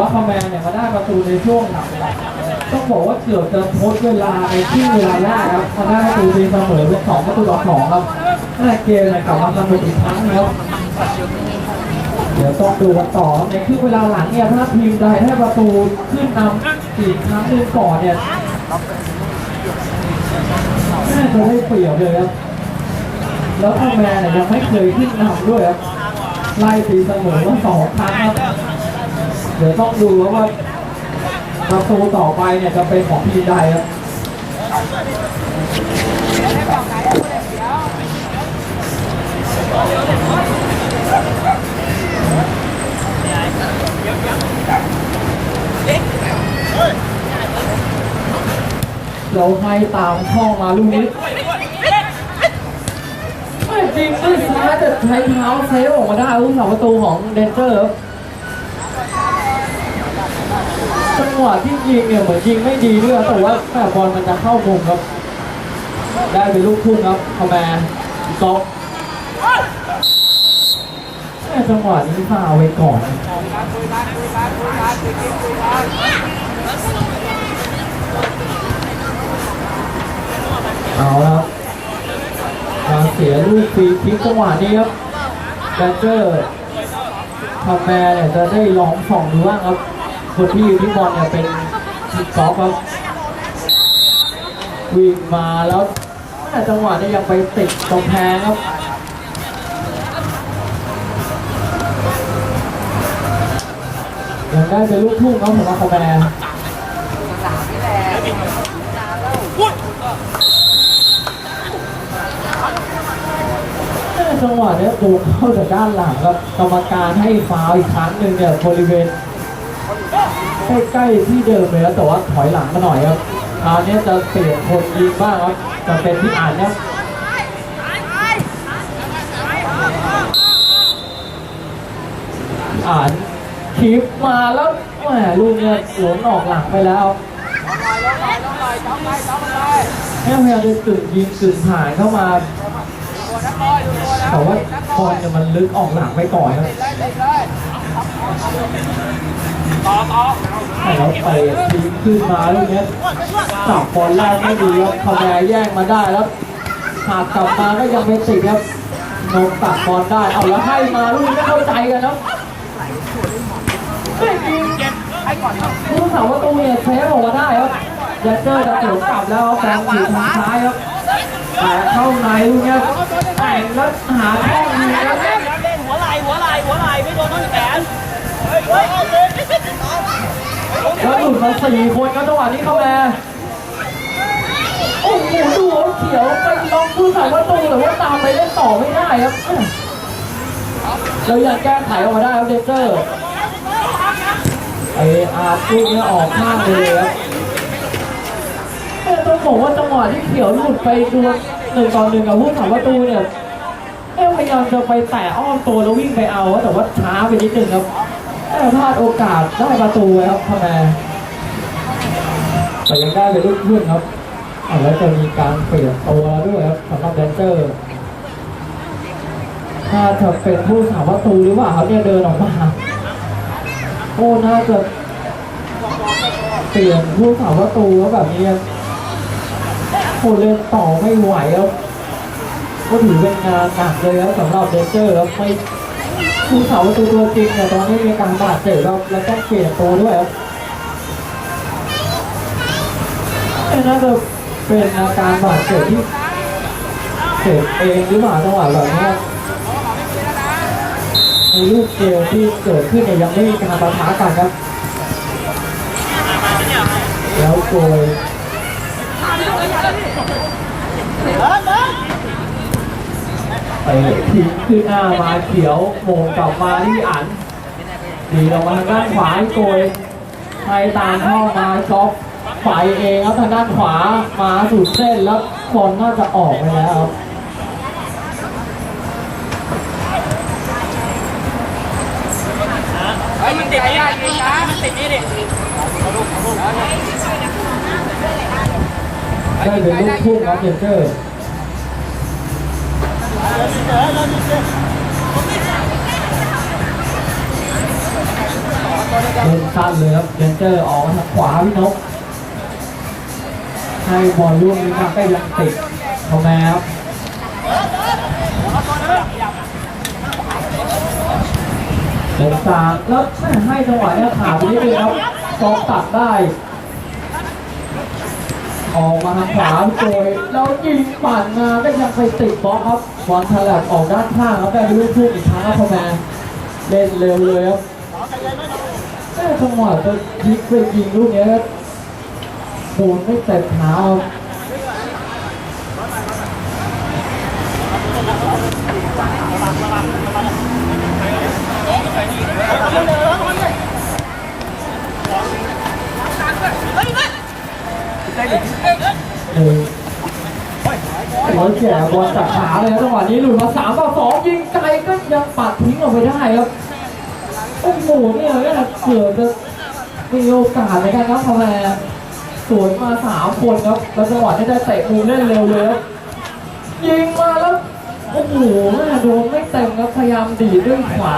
ว่าคาแมนเนี่ยมาได้ประตูในช่วงต้องบอกว่าเกือบจะทดเวลาในที่เวลาแรกครับมาได้ประตูตีเสมอเป็นสองประตูต่อสองครับน่าเกมเนี่ยกลับมาสนุกอีกครั้งครับเดี๋ยวต้องดูกันต่อในครึ่งเวลาหลังเนี่ยถ้าทีมใดได้ประตูขึ้นนำอีกครั้งหนึ่งก่อนเนี่ยน่าจะได้เปรียบเลยครับแล้วคาแมนเนี่ยยังไม่เคยขึ้นนำด้วยครับไล่ตีเสมอมาสองครั้งครับ เดี๋ยวต้องดูว่าประตูต่อไปเนี่ยจะเป็นของทีมใดครับเราให้ตามช่องมาลูกนี้ไม่จริงไม่ซ้ายแต่ใช้เท้าเซฟออกมาได้ลูกสาวประตูของเดนเจอร์ครับ งหวะที่ยิงเนี่ยเหมือนยิงไม่ดีด้วยแต่ว่าแม่บอลมันจะเข้ามุมครับ ได้เป็นลูกทุ่งครับคอมแมนก๊อกแม่จังหวะนี้ฟาไว้ก่อนเอาครับมาเสียลูกฟรีคิกจังหวะนี้ครับแบนเจอร์คอมแมนเนี่ยจะได้ลองส่องดูบ้างครับ คนที่อยู่ที่บอลเนี่ยเป็นทีมกอฟครับวิ่งมาแล้วแต่จังหวะนี้ยังไปติดกำแพงครับยังได้เป็นลูกทุ่งครับสำหรับคอมแมนจังหวะเนี้ยโดนเข้าจากด้านหลังครับกรรมการให้ฟาวอีกครั้งหนึ่งเนี่ยบริเวณ ใกล้ๆที่เดิมเลยแล้วแต่ว่าถอยหลังมาหน่อยครับคราวนี้จะเปลี่ยนคนยิงบ้างครับจะเป็นที่อ่านครับอ่านคลิปมาแล้วแหมลูกเนี่ยหลนออกหลังไปแล้วแม่พยายามจะกึ่งยิงกึ่งผ่านเข้ามาแต่ว่าบอลเนี่ยมันลึกออกหลังไปก่อนครับ ให้เราเตะทีมขึ้นมาลูกนี้ยจับบอลแรกไม่ดีครับคาแมแย่งมาได้แล้วหากกลับมาก็ยังไม่ติดครับนมตัดบอลได้เอาแล้วให้มาลูกนี้ไม่เข้าใจกันครับไม่จริงผู้สาวประตูเนี่ยเซฟออกมาได้ครับแดนเจอร์จะเกี่ยวกลับแล้วครับแฟนอยู่ทางซ้ายครับแต่เข้าในลูกนี้แต่งแล้วหาช่องยิงครับเล่นหัวไหล่หัวไหล่หัวไหล่ไม่โดนต้นแขน แล้วหลุดมาสี่คนครับจังหวะนี้เข้ามาโอ้โหดูว่าเขียวไปลองผู้สาวประตูแต่ว่าตามไปเล่นต่อไม่ได้ครับเราอยากแก้ไขออกมาได้ครับเดนเจอร์ไออาร์ลูกนี้ออกข้างเลยครับต้องบอกว่าจังหวะที่เขียวหลุดไปดวลหนึ่งต่อหนึ่งกับผู้สาวประตูเนี่ยเอ้พยายามจะไปแตะอ้อมตัวแล้ววิ่งไปเอาแต่ว่าช้าไปนิดนึงครับ พลาดโอกาสได้ประตูไว้ครับทำไมแต่ยังได้เป็นลูกขึ้นครับแล้วจะมีการเปลี่ยนตัวด้วยครับสำหรับแดนเจอร์ถ้าจะเป็นผู้สาวประตูหรือเปล่าครับเนี่ยเดินออกมาโอ้น่าจะเปลี่ยนผู้สาวประตูแล้วแบบนี้ครับโอ้เล่นต่อไม่ไหวครับก็ถือเป็นงานหนักเลยครับสำหรับเดนเจอร์ครับไม่ ผู้สาวประตูตัวจริงเนี่ยตอนนี้มีการบาดเจ็บแล้วแล้วต้องเปลี่ยนตัวด้วยครับแต่น่าจะเป็นอาการบาดเจ็บที่เจ็บเองหรือเปล่าจังหวะแบบนี้ครับในลูกเกมที่เกิดขึ้นเนี่ยยังไม่มีการประทะกันครับ แล้วโกย ไปทิ้งขึ้นหน้ามาเขียวโมงกลับมาที่อันดีออกมาทางด้านขวาให้โกยให้ตามเข้ามาช็อปไปเองครับทางด้านขวามาสุดเส้นแล้วบอลน่าจะออกไปแล้วครับเฮ้ยมันติดนี่มันติดนี่ดิได้เป็นลูกทุ่งครับเจนเจอร์ เล่นสั้นเลยครับเดนเจอร์ออกทางขวาพี่นกให้บอลล่วงนี้มาก็ยังติดทอมแมครับเดินกลางแล้วให้จังหวะเนี้ขาดไปนิดนึงครับกองตัดได้ ออกมาทางขวาโดยแล้วยิงปั่นมาก็ยังไปติดบล็อกครับบอลฉลับออกด้านข้างแล้วได้ลูกทุ่งอีกครั้งครับพอแมนเล่นเร็วเลยครับแม่จังหวะจะยิงไปยิงลูกเนี้ยครับโดนไม่เต็มเท้าครับ แก่บอลจากขาเลยครับจังหวะนี้หลุดมาสามต่อสองยิงไกลก็ยังปัดทิ้งออกไปได้ครับโอ้โหเนี่ยเนี่ยเกือบจะมีโอกาสในการครับพอแลสวนมาสามคนครับแล้วจังหวะที่ได้เตะมุมเล่นเร็วเลยครับยิงมาแล้วโอ้โหโดนไม่เต็มครับพยายามดีดด้วยขวา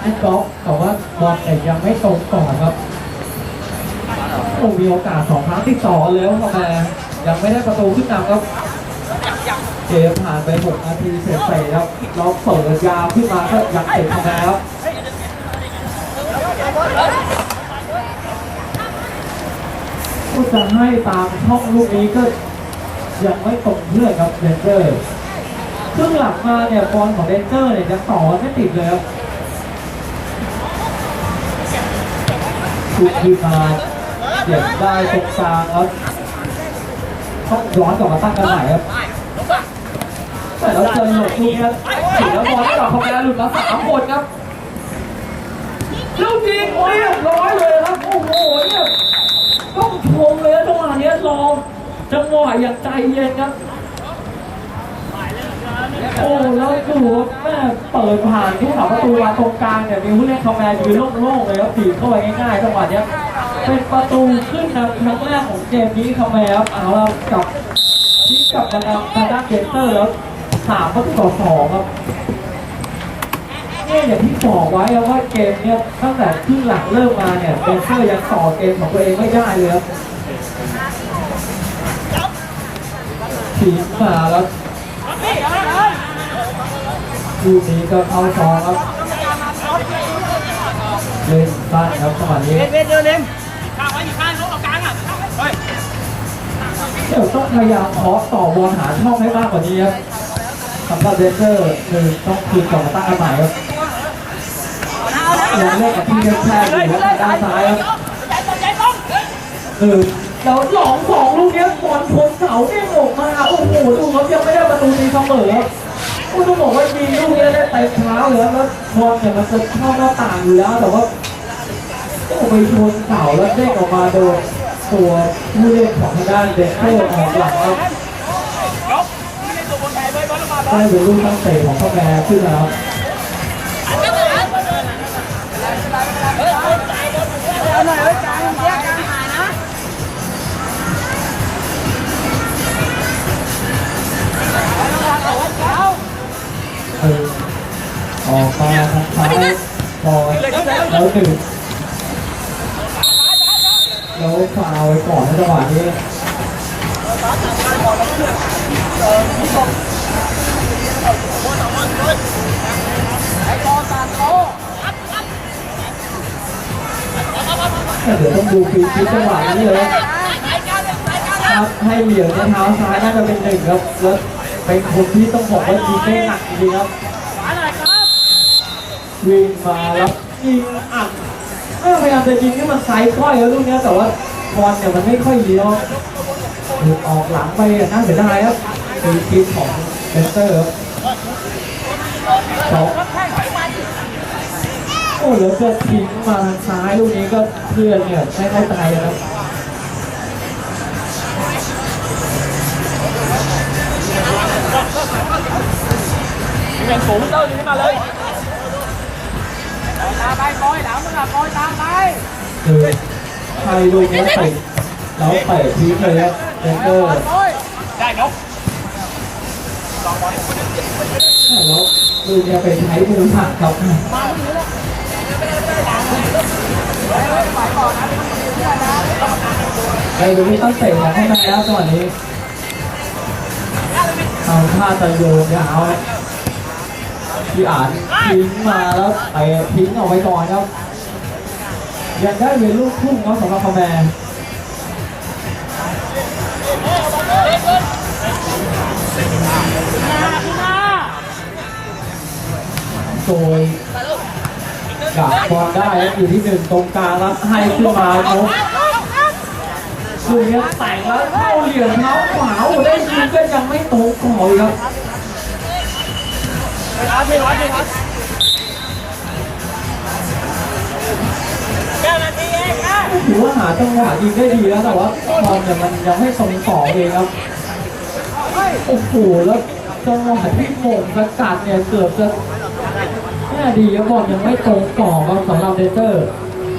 แอนด็อกแต่ว่าบอลแต่ยังไม่ตรงก่อนครับ โอ้มีโอกาสสองครั้งติดต่อเลยครับพอแลยังไม่ได้ประตูขึ้นนำครับเกมผ่านไป 6 นาทีเสร็จๆครับเราเปิดยาวขึ้นมาก็ยังติดคะแนนครับก็จะให้ตามช่องลูกนี้ก็ยังไม่ตรงเพื่อนครับเดนเจอร์ครึ่งหลังมาเนี่ยบอลของเดนเจอร์เนี่ยยังต่อไม่ติดเลยครับถูกทีมา เสียบได้ตรงกลางครับต้องย้อนกลับมาตั้งกันใหม่ครับแต่เราเจอหลบลูกนี้ครับถึงแล้วบอลกลับเข้ามาหลุดมาสามคนครับลูกยิงเรียบร้อยเลยครับโอ้โหเนี่ยต้องชมเลยจังหวะเนี้ยรอจังหวะอย่างใจเย็นครับโอ้แล้วดูแม่เปิดผ่านที่เขาประตูมาตรงกลางเนี่ยมีผู้เล่นคอมแมนยืนโล่งๆเลยครับถีเข้าไปง่ายๆจังหวะเนี้ย เป็นประตูขึ้นนำครั้งแรกของเกมนี้คอมแมครับเอาละกับทีกลับมาทางทางด้านเกมเตอร์แล้วสามประตูต่อสองครับเนี่ยอย่างที่บอกไว้ว่าเกมเนี้ยตั้งแต่ครึ่งหลังเริ่มมาเนี่ยเบนเซอร์ยังต่อเกมของตัวเองไม่ได้เลยครับถีบมาแล้วลูกนี้ก็เข้าซองครับเล่นบ้านครับจังหวะนี้ เวทเวทเดินเล่มข้างไว้อยู่ข้างเขาเอากลางอะเฮ้ยเดี๋ยวต้องพยายามเคาะต่อบอลหาช่องให้มากกว่านี้ครับสำหรับเดนเซอร์คือต้องคืนกลับมาตั้งกันใหม่ครับยังเล่นกับที่แคบๆอยู่ด้านซ้ายครับเออแล้วหลองสองลูกเนี้ยบอลชนเสาเด้งออกมาโอ้โหดูครับยังไม่ได้ประตูตีเสมอครับต้องบอกว่ายิงลูกนี้ได้เตะเท้าเลยครับแล้วบอลเนี่ยมันจะเข้าหน้าต่างอยู่แล้วแต่ว่า ไปชนเสาแล้วเด้งออกมาโดนตัวผู้เล่นของทางด้านเดนเซอร์ออกหลังครับได้บอลลงมาบอได้ลเป็นลูกตั้งเตะของพ่อแม่ขึ้นแล้วออกมาทางซ้ายบอลแล้วหนึ่ง แล้วฟาวไว้ก่อนในจังหวะนี้เดี๋ยวต้องดูฟรีคิกจังหวะนี้เลยครับให้เหลี่ยมในเท้าซ้ายน่าจะเป็นหนึ่งครับแล้วเป็นคนที่ต้องบอกว่ายิงได้หนักจริงๆครับขวาหน่อยครับวิ่งมาแล้วยิงอัด เออพยายามจะยิงให้มันไซส์ค่อยแล้วลูกเนี้ยแต่ว่าบอลเนี่ยมันไม่ค่อยเลี้ยวหลุดออกหลังไปอะน่าเสียดายครับฟรีคิกของเบสเตอร์ครับสองโอ้แล้วก็ทิ้งมาทางซ้ายลูกนี้ก็เพื่อนเนี่ยไม่เข้าใจนะครับเป็นสูงเจ้าอยู่ขึ้นมาเลย ตามไปคอยหลังมึงอะคอยตามไปคือใครลูกเนี้ยเตะแล้วเตะทิ้งเลยครับเบสเตอร์คอยได้นกแล้วลูกเนี้ยไปใช้มือผักครับไปดูที่ต้นเตะของข้างในแล้วจังหวะนี้เอาท่าจะโยนยาว พี่อ่านทิ้งมาแล้วไปทิ้งออกไปก่อนครับยังได้เป็นลูกทุ่งครับสำหรับคอมแมนโดยกับบอลได้อยู่ที่หนึ่งตรงกลางแล้วให้ขึ้นมาครับลูกนี้แต่งแล้วเข้าเหลี่ยมเท้าขวาได้ยิงก็ยังไม่ตรงก่อน เลยครับถือว่าหาจังหวะยิงได้ดีแล้วแต่ว่าบอลเนี่ยมันยังไม่ตรงต่อเองครับโอ้โหแล้วจังหวะที่โหม่งสกัดเนี่ยเกือบจะแม่ดีครับบอลยังไม่ตรงต่อครับสำหรับเดเจอร์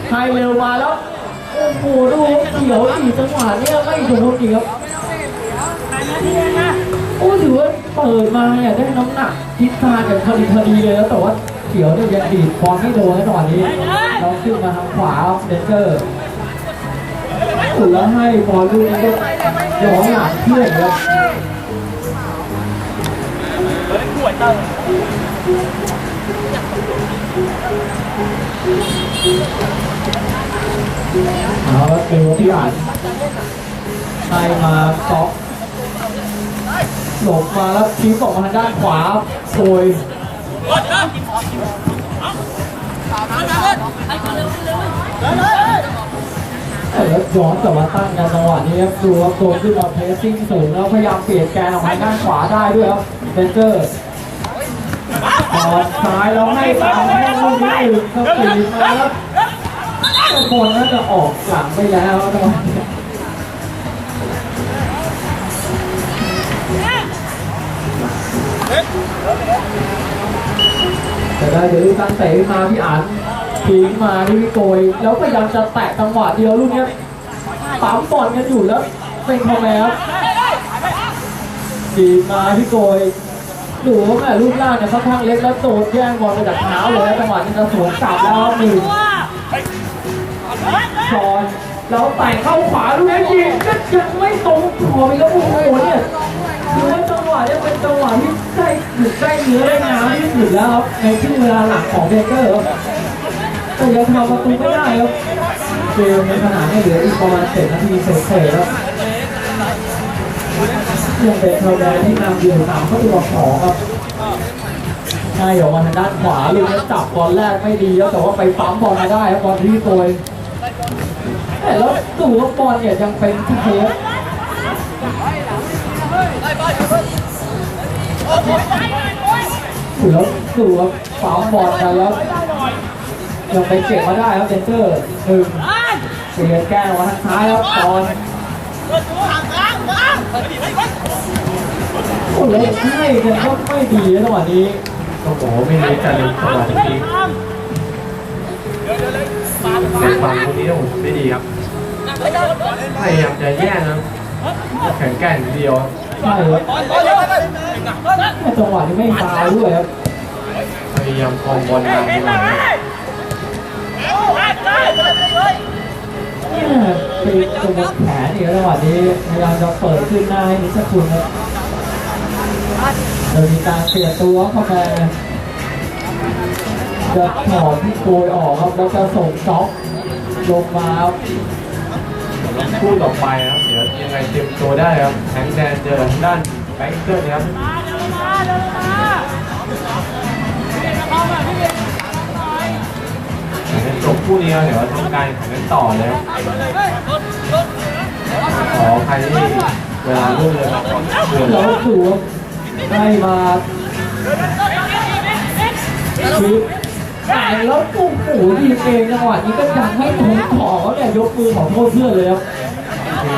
ไฮเร็วมาแล้วโอ้โหดูเขียวอีกจังหวะเนี่ยไม่โดนอีกครับโอ้ถือว่า เปิดมาเนี่ยได้น้ำหนักทิศทางอย่างพอดีพอดีเลยแล้วแต่ว่าเขียวเนี่ยยังดีดบอลไม่โดนในจังหวะนี้เราขึ้นมาทางขวาครับเดนเจอร์สุดแล้วให้บอลลูกนี้ก็ย้อนหลังเพื่อนครับเอาแล้วเป็นที่อ่านให้มาซ็อก หลบมาแล้วทิ้งออกมาทางด้านขวาโดยแล้วย้อนกลับมาตั้งกันจังหวะนี้ครับดูครับโดนขึ้นมาเพสซิ่งสูงแล้วพยายามเปลี่ยนแกนออกมาด้านขวาได้ด้วยครับเบนเจอร์บอซ้ายแล้วให้ตามแค่ลูกนี้อื่นครับตีมาแล้วทุกคนน่าจะออกหลังไปแล้วจังหวะ แต่ได้เดี๋ยวลูกตั้งเตะมาพี่อันทิ้งมาที่พี่โกยแล้วพยายามจะแตะจังหวะเดียวลูกเนี้ยปั๊มบอลกันอยู่แล้วเป็นคอมแมวทีมาพี่โกยดูว่าแม่รูปร่างเนี่ยค่อนข้างเล็กแล้วโดดแย่งบอลไปจากเท้าเลยแล้วจังหวะนี้จะสวนกลับแล้วหนึ่งชอนแล้วแต่เข้าขวาลูกนี้ยิงก็ยังไม่ตรงขอบอีกแล้วโอ้โหเนี่ยคือว่าจ หวะเนี่เป็นจังหวะที่ใกล้ถึงใกล้เนื้อได้น้ำที่สุดแล้วครับในช่วงเวลาหลังของเบเกอร์ครับแต่ยังทำประตูไม่ได้ครับเกมในขณะนี้เหลืออีกประมาณเจ็ดนาทีเศษๆครับยังเป็นเทาแดงที่นำอยู่สามประตูต่อสองครับใช่ออกมาทางด้านขวาลูกนี้จับบอลแรกไม่ดีครับแต่ว่าไปปั๊มบอลมาได้ครับบอลที่โกยแต่แล้วดูว่าบอลเนี่ยยังเป็นที่เทป ถือว่าถือว่าฝามบอลกันแล้วยังไปเก็บมาได้ครับเซนเตอร์หนึ่งเสียแก้วมาทางซ้ายครับตอนโอ้แล้วให้กันก็ไม่ดีนะจังหวะนี้ต้องบอกว่าไม่รู้จะเล่นจังหวะจริงๆในฝั่งคนนี้ผมไม่ดีครับพยายามจะแย่งนะแข็งแกร่งเดียว ใช่ครับจังหวะนี้ไม่ฟาวด้วยครับพยายามคลองบอลนำดีกว่านะเนี่ยเป็นตัวบนแขนอีกจังหวะนี้พยายามจะเปิดขึ้นหน้าให้นิชคุณครับโดยมีการเปลี่ยตัวเข้ามาจะถอดที่โกยออกครับแล้วจะส่งจ็อกลงมา ครับคู่ต่อไปครับเดี๋ยวยังไงเตรียมตัวได้ครับแข็งแดนเจอทางด้านแบงค์เกอร์นะครับเดี๋ยวจบคู่นี้แล้วเดี๋ยวทำการแข่งกันต่อเลยครับขอใครที่เวลารุ่นเลยครับเดือนแล้วถือได้มาคือ แต่แล้วโอ้โหดีเองจังหวะนี้ก็ยังไม่ตรงขอเขาเนี่ยยกมือขอโทษเพื่อนเลยครับ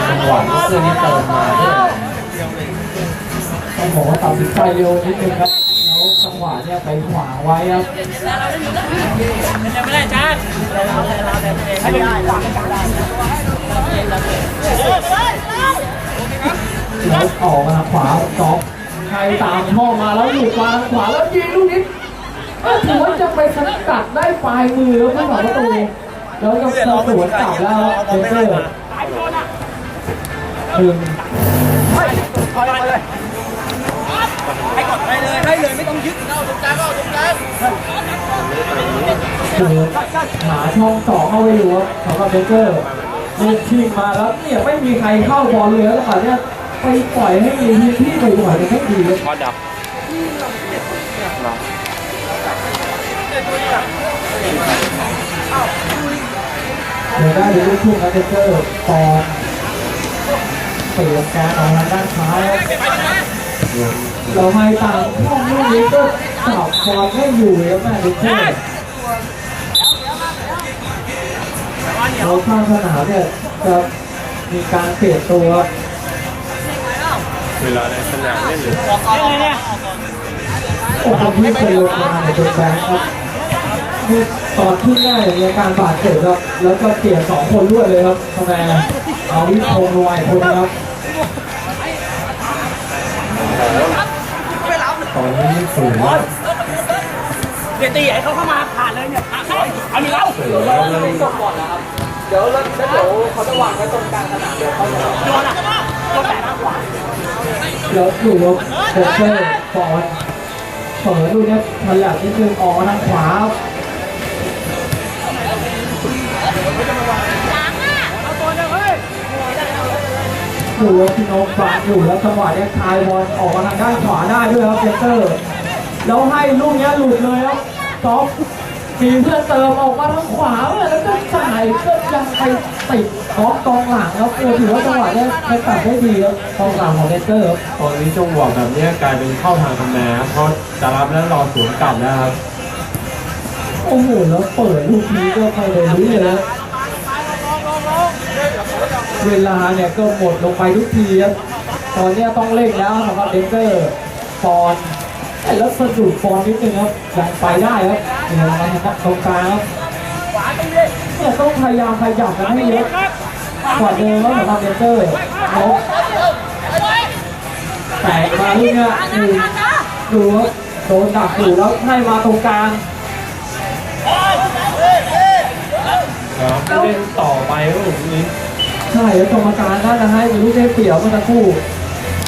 จังหวะเพื่อนที่เติมมาเนี่ยต้องบอกว่าตัดสินใจเร็วนิดนึงครับแล้วจังหวะเนี่ยไปขวาไว้ครับไม่ได้จ้าไม่ได้แล้วออกมาขวาจ็อกใครตามช่อมาแล้วหลุดมาขวาแล้วยิงลูกนี้ ถือว่าจะไปสกัดได้ปลายมือแล้วผู้สาประตูแล้วก็สวนกลับแล้วเบเกอร์หนึ่งให้กดไปเลยให้เลยไม่ต้องยึดเอาตรงกลางเอาตรงกลางหาช่องสองเข้าไปอยู่ครับสำหรับเบเกอร์เล่นชิงมาแล้วเนี่ยไม่มีใครเข้าบอลเลยแล้วแบบเนี้ยไปปล่อยให้มีพื้นที่บ่อยๆเนี่ยไม่ดีเลยพอดับ เดี๋ยวได้ดูลูกทุ่งครับเบเกอร์ตอนเปลี่ยนการออกทางด้านซ้ายครับเราให้ต่างห้องลูกนี้ก็จับบอลไม่อยู่เลยครับแม่เบเกอร์เราข้างสนามเนี่ยจะมีการเปลี่ยนตัวเวลาในสนามเล่นหรือเนี่ยเนี่ยโอ้โหที่เคยลงมาในตัวแบงค์ครับนี่ ตอนที่แรกมีอาการบาดเจ็บครับ แล้วก็เปลี่ยนสองคนรวดเลยครับทำไมเอาวิทงลงไปคนนะครับตอนนี้สูงมากเดี๋ยวตีให้เขาเข้ามาผ่านเลยเนี่ยผ่านเข้าเอาหนึ่งเอาสูงแล้วแล้วเดี๋ยวแล้วเดี๋ยวเขาจะวางไว้ตรงกลางสนามเดี๋ยวเขาจะโยนอะโยนแต่ทางขวาเดี๋ยวดูว่าโคเชอร์ฟอนเปิดดูเนี่ยฉลับนิดนึงออกมาทางขวาครับเอา ดูว่าพี่โน้ตบาดอยู่แล้วจังหวะเนี้ยคายบอลออกมาทางด้านขวาได้ด้วยครับเจสเตอร์แล้วให้ลูกเนี้ยหลุดเลยครับซอฟมีเพื่อนเติมออกมาทางขวาเลยแล้วก็จ่ายก็ยังไปติดบล็อกกองหลังครับโอ้ถือว่าจังหวะเนี้ยไปตัดได้ดีครับกองหลังของเจสเตอร์ครับตอนนี้จังหวะแบบนี้กลายเป็นเข้าทางคะแนนเพราะจะรับแล้วรอสวนกลับแล้วครับโอ้โหแล้วเปิดลูกนี้ก็ไปเลยรู้เลยนะ เวลาเนี่ยก็หมดลงไปทุกทีครับตอนนี้ต้องเร่งแล้วสำหรับเดนเกอร์ฟอนแล้วสะดุดฟอนนิดนึงครับยังไปได้ครับเนี่ยมาทางตรงกลางครับตรงนี้เนี่ยต้องพยายามขยับกันให้เยอะกว่าเดิมแล้วสำหรับเดนเกอร์ลบแตกมาลูกเนี่ยหนึ่งดูว่าโดนดักอยู่แล้วให้มาตรงกลางครับเล่นต่อไปครับผมนี้ ใช่แล้วกรรมการน่าจะให้เป็นลูกได้เปรียบเมื่อสักครู่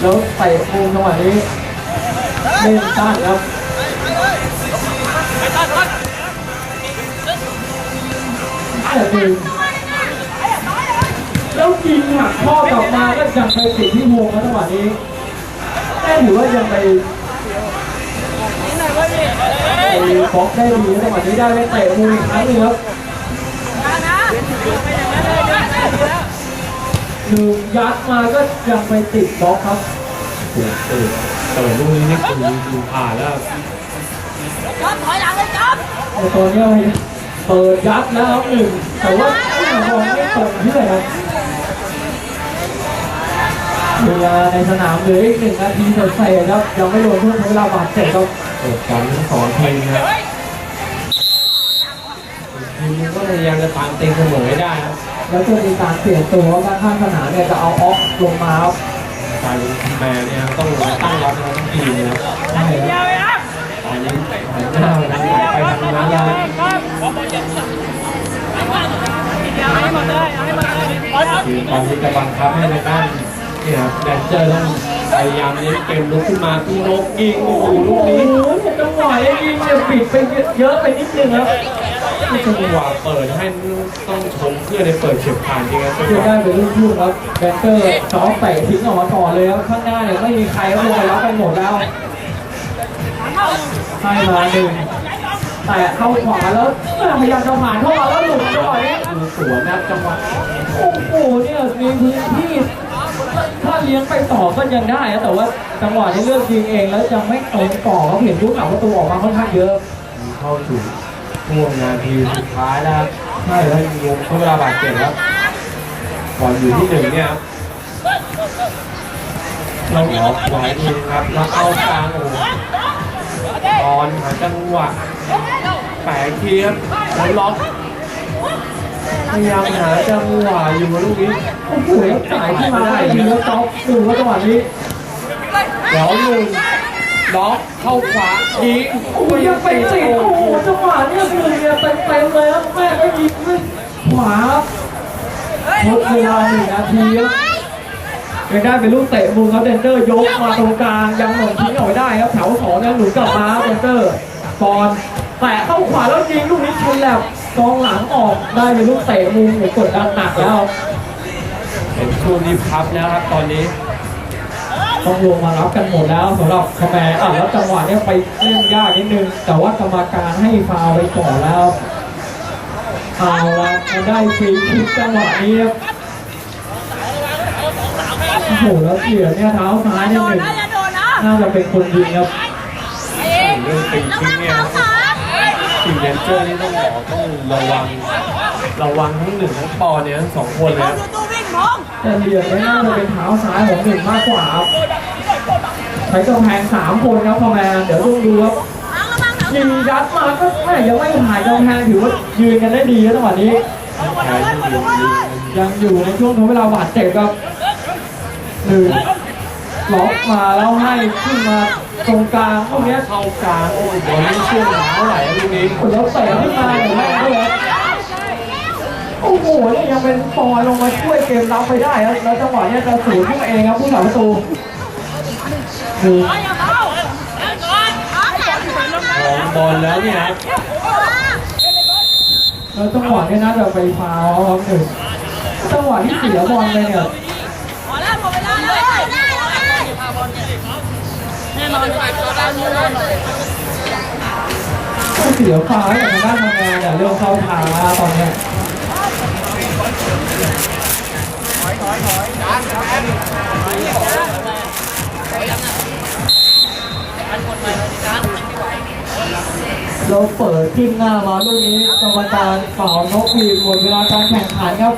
แล้วเตะมุมจังหวะนี้เล่นสั้นครับแต่ดึงแล้วยิงหักข้อกลับมาก็ยังไปติดที่วงนะจังหวะนี้แม่ถือว่ายังไปไปบล็อกได้ดีจังหวะนี้ได้ไปเตะมุมอีกครั้งนึงครับ หนึ่งยัดมาก็ยังไปติดบล็อกครับถูกตื่นเปิดลูกนี้นี่คือดูผ่านแล้วในตอนนี้เปิดยัดแล้วครับหนึ่งแต่ว่าไม่บอลไม่ตรงที่เลยครับเวลาในสนามเหลืออีกหนึ่งนาทีเศษๆครับยังไม่รวมเพื่อนเวลาบาดเจ็บครับเปิดสองสองทีนะครับทีม ก็พยายามจะตามตีเสมอให้ได้ครับแล้วจะมีการเปลี่ยนตัวว่าข้างสนามเนี่ยจะเอาออฟลงมาครับกลายเป็นทีมแมนเนี่ยต้องตั้งรับในทั้งทีมนะครับใช่เดีคยรับวเองนะตอนนี้หันหน้าไปทางไหนไปทางนั้นแล้วครับขอบอลเย็นเดียวให้หมดเลยให้หมดเลยบอลคือตอนนี้จะบังคับให้ในด้านนี่ครับแดนเจอร์ต้องพยายามเน้นเกมลุกขึ้นมาตีนกยิงโอ้โหลูกโอ้นี้โหจังหวะนี้ยิงเนี่ยปิดไปเยอะไปนิดนึงครับที่ จังหวะเปิดให้ต้องชมเพื่อนในเปิดเฉียบขาดจริงครับจะได้เป็นลูกทุ่งครับแบนเตอร์ซ้อมเตะทิ้งออกมาก่อนเลยครับข้างหน้าเนี่ยไม่มีใครเขาลงไปรับไปหมดแล้วให้มาหนึ่งแต่เข้าขวาแล้วพยายามจะผ่านเข้ามาแล้วหลุดจังหวะนี้ดูสวนนะครับจังหวะโอ้โหเนี่ยมีพื้นที่ถ้าเลี้ยงไปต่อก็ยังได้นะแต่ว่าจังหวะที่เลือกยิงเองแล้วยังไม่ตรงต่อเขาเห็นลูกหลังประตูออกมาค่อนข้างเยอะเข้าถึง ช่วงนาทีสุดท้ายแล้วครับใช่แล้วยิงช่วงเวลาบาดเจ็บครับบอลอยู่ที่หนึ่งเนี่ยครับเราขอไว้ทีครับแล้วเข้ากลางโอ้โหบอลหาจังหวะแปะเทียบแล้วล็อกพยายามหาจังหวะอยู่ลูกนี้โอ้โหแล้วจ่ายขึ้นมาได้ดีแล้วจ๊อบดูว่าจังหวะนี้เดี๋ยวหนึ่ง ล็อกเข้าขวายิงโอ้ยยังไปติดโอ้โหจังหวะเนี้คือเนี่ยเต็มๆเลยครับแม่ก็ยิงขึ้นขวาทดเวลาหนึ่งนาทีครับยังได้เป็นลูกเตะมุมครับเดนเจอร์ยกมาตรงกลางยังหน่งทิ้งเอาไว้ได้ครับแถวสองเนี่ยหนุนกลับมาเดนเจอร์บอลแตะเข้าขวาแล้วยิงลูกนี้ชนแหลบกองหลังออกได้เป็นลูกเตะมุมกดดันหนักแล้วเป็นช่วงนี้พับแล้วครับตอนนี้ ต้องลงมารับกันหมดแล้วสำหรับคาแมร์อะแล้วจังหวะเนี้ยไปเล่นยากนิดนึง แต่ว่ากรรมการให้ฟาวล์ไปก่อนแล้วเอาละมันได้ฟรีคิกจังหวะนี้ครับโอ้โหแล้วเสียเนี่ยเท้าซ้ายเนี่ยหนึ่งน่าจะเป็นคนยิงครับเรื่องฟรีคิกเนี่ยทีมเรนเจอร์นี่ต้องบอกต้องระวัง ระวังทั้งหนึ่งทั้งปอเนี่ยทั้งสองคนเลย แต่เหลี่ยมเนี่ยน่าจะเป็นเท้าซ้ายของหนึ่งมากกว่าครับใช้กำแพงสามคนครับคาแมร์เดี๋ยวต้องดูครับยิงยัดมาก็แม่ยังไม่หายกำแพงถือว่ายืนกันได้ดีนะจังหวะนี้ ยังอยู่ในช่วงทดเวลาบาดเจ็บครับหนึ่งล็อกมาแล้วให้ขึ้นมาตรงกลางพวกนี้เข้ากลางโอ้ยบอลนี่ช่วงเท้าไหลลูกนี้แล้วเตะขึ้นมาอย่างแรกเลย โอ้โหนี่ยังเป็นปอลงมาช่วยเกมรับไปได้ครับแล้วจังหวะนี้จะสูญขึ้นมาเองครับผู้สาประตูหนึ่งอบอนขาแข็งก่องบอลแล้วเนี่ยครับแล้วจังหวะนี้น่าจะไปฟาวครับหนึ่งจังหวะที่เสียบอลไปเนี่ยเวลาเลยได้ได้แน่นอนได้ได้ได้ก็เสียฟาวล์ให้กับทางด้านทำงานเนี่ยเริ่มเข้าทางตอนเนี้ เราเปิดขึ้นหน้ามาลูกนี้กรรมการเป่านกหวีดหมดเวลาการแข่งขันครับ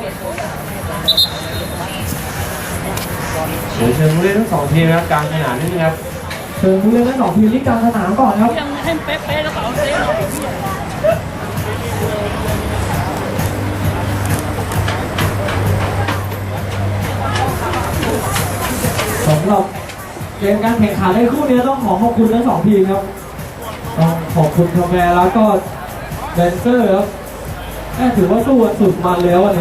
เดี๋ยวเชิญผู้เล่นทั้งสองทีมนะครับกลางสนามนิดนึงครับเชิญผู้เล่นทั้งสองทีมที่กลางสนามก่อนครับ ยังให้เป๊ะๆแล้วเปล่าเจ๊ สำหรับเกมการแข่งขันในคู่นี้ต้องขอขอบคุณทั้งสองทีมครับต้องขอบคุณทอมแมร์แล้วก็เบนเซอร์ครับแม่ถือว่าสู้กันสุดมันแลยวันนี้